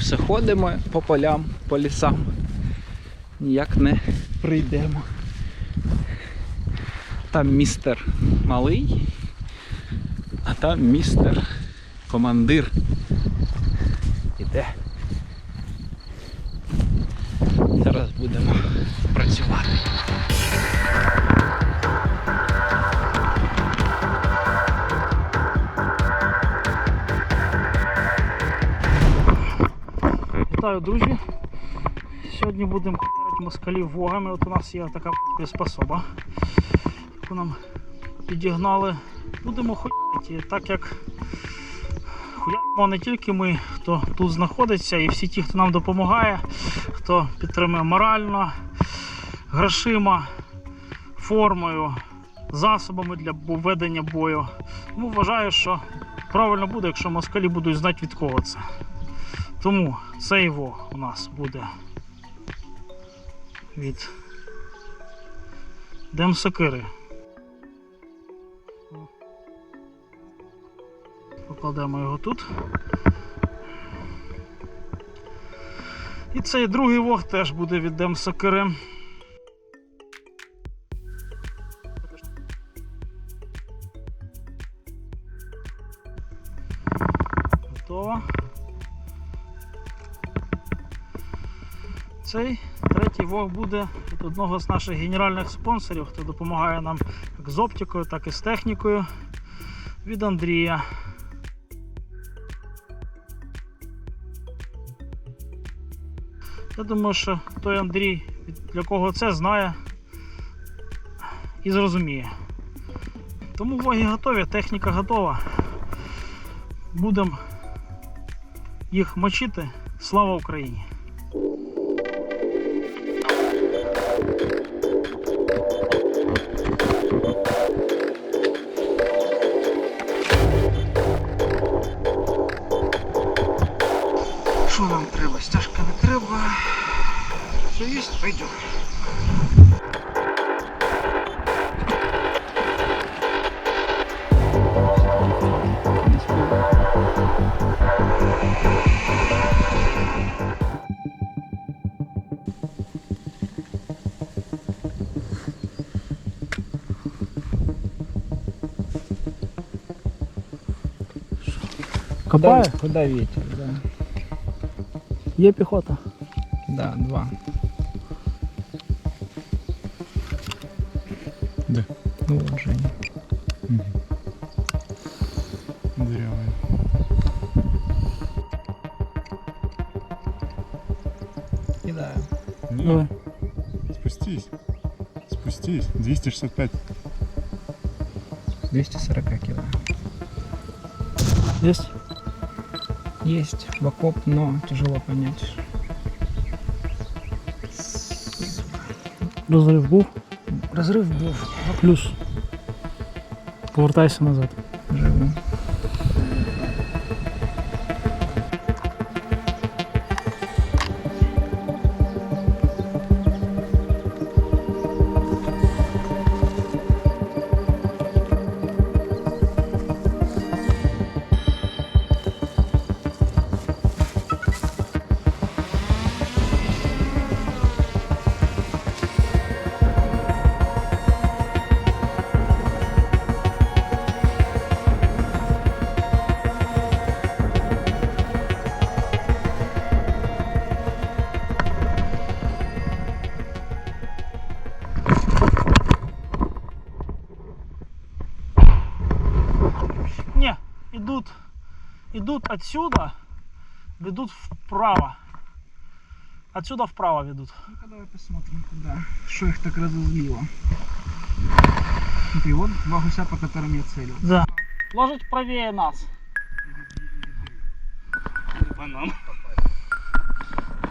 все ходимо по полям, по лісам. Ніяк не прийдемо. Там містер малий, а там містер командир. Іде. Зараз будемо працювати. Вітаю, друзі! Сьогодні будемо купувати москалів вогами. От у нас є така приспособа, яку нам підігнали. Будемо хуяти, так як хуяємо не тільки ми, хто тут знаходиться, і всі ті, хто нам допомагає, хто підтримує морально, грошима, формою, засобами для ведення бою. Тому вважаю, що правильно буде, якщо москалі будуть знати від кого це. Тому цей во у нас буде від Демсокири. Покладемо його тут. І цей другий вог теж буде від Демсокири. Готово. Цей третій вог буде від одного з наших генеральних спонсорів, хто допомагає нам як з оптикою, так і з технікою. Від Андрія. Я думаю, що той Андрій, для кого це знає і зрозуміє. Тому воги готові, техніка готова. Будемо їх мочити. Слава Україні! Що нам треба? Стяжка не треба. Все є, пойдем. Копає? Куда ветер, да. Є піхота. Да, два. Да. Ну вот Женя. Дырявый. Кидаю. Давай. Спустись. Спустись. 265. 240 кидаю. Есть? Есть в окоп, но тяжело понять. Розрив був. Розрив був. Плюс. Повертайся назад. Живу. Идут, идут отсюда, ведут вправо. Отсюда вправо ведут. Ну-ка давай посмотрим, куда. Что их так разозлило. Смотри, вот два гуся, по которым я целил. Да. Ложить правее нас.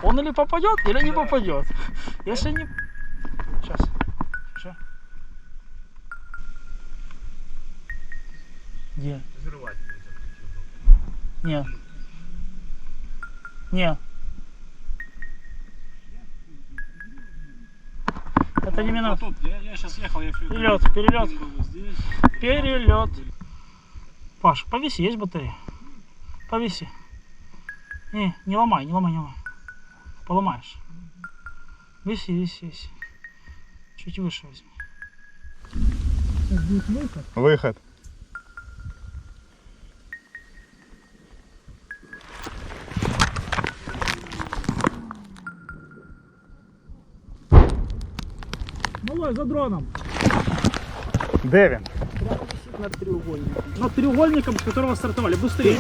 Он или попадет, или не попадет. Если не... Сейчас. Сейчас. Где? Нет. Нет. Это не минут. Я, я сейчас ехал, я Перелет, перелет. Перелет. Паш, повиси, есть батарея? Повиси. Не, не ломай, не ломай, не ломай. Поломаешь. Виси, виси, виси. Чуть выше возьми. Сейчас будет выход. Выход. Малой, за дроном. Де він? Над треугольником. Над треугольником, с которого стартовали. Быстрее.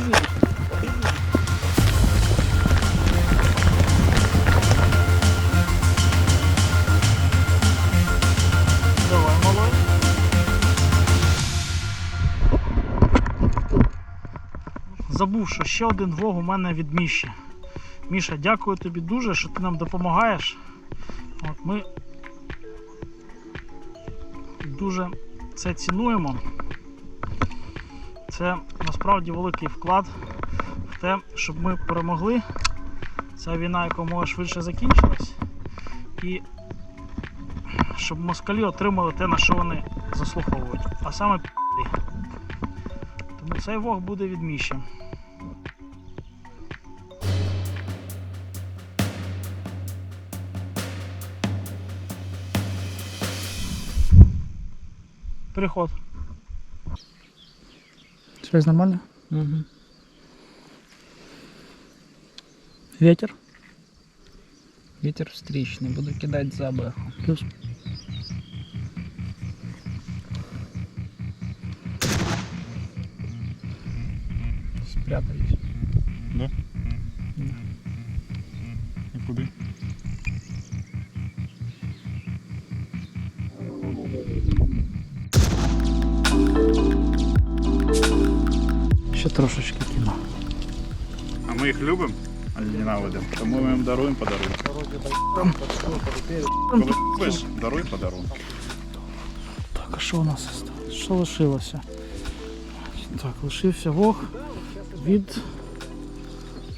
Давай, малой. Забув, що ще один влог у мене від Міші. Міша, дякую тобі дуже, що ти нам допомагаєш. От ми дуже це цінуємо. Це насправді великий вклад в те, щоб ми перемогли. Ця війна якомога швидше закінчилась. І щоб москалі отримали те, на що вони заслуговують. А саме пі***і. Тому цей вог буде від Переход. Связь нормально? Угу. Ветер. Ветер встречный, буду кидать за бэху. Плюс. Спрятались. І куди? Ще трошечки кіно. А ми їх любимо, а не ненавидимо. Тому ми їм даруємо подарунки. Коли любиш, даруй подарунки. Так, а що у нас осталось? Що лишилося? Так, лишився вог від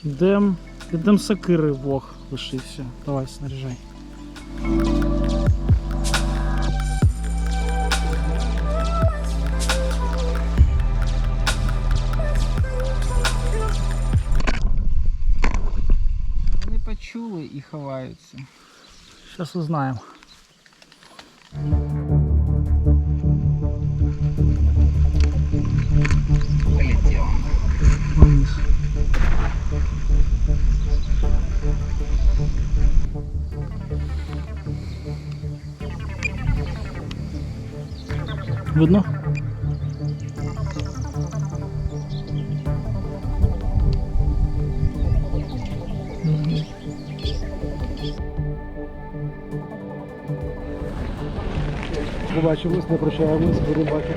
Дем. Від Демсакири вог лишився. Давай, снаряжай. Ховаються. Зараз узнаємо. Видно? Побачимось, не прощаємось, будемо бачити.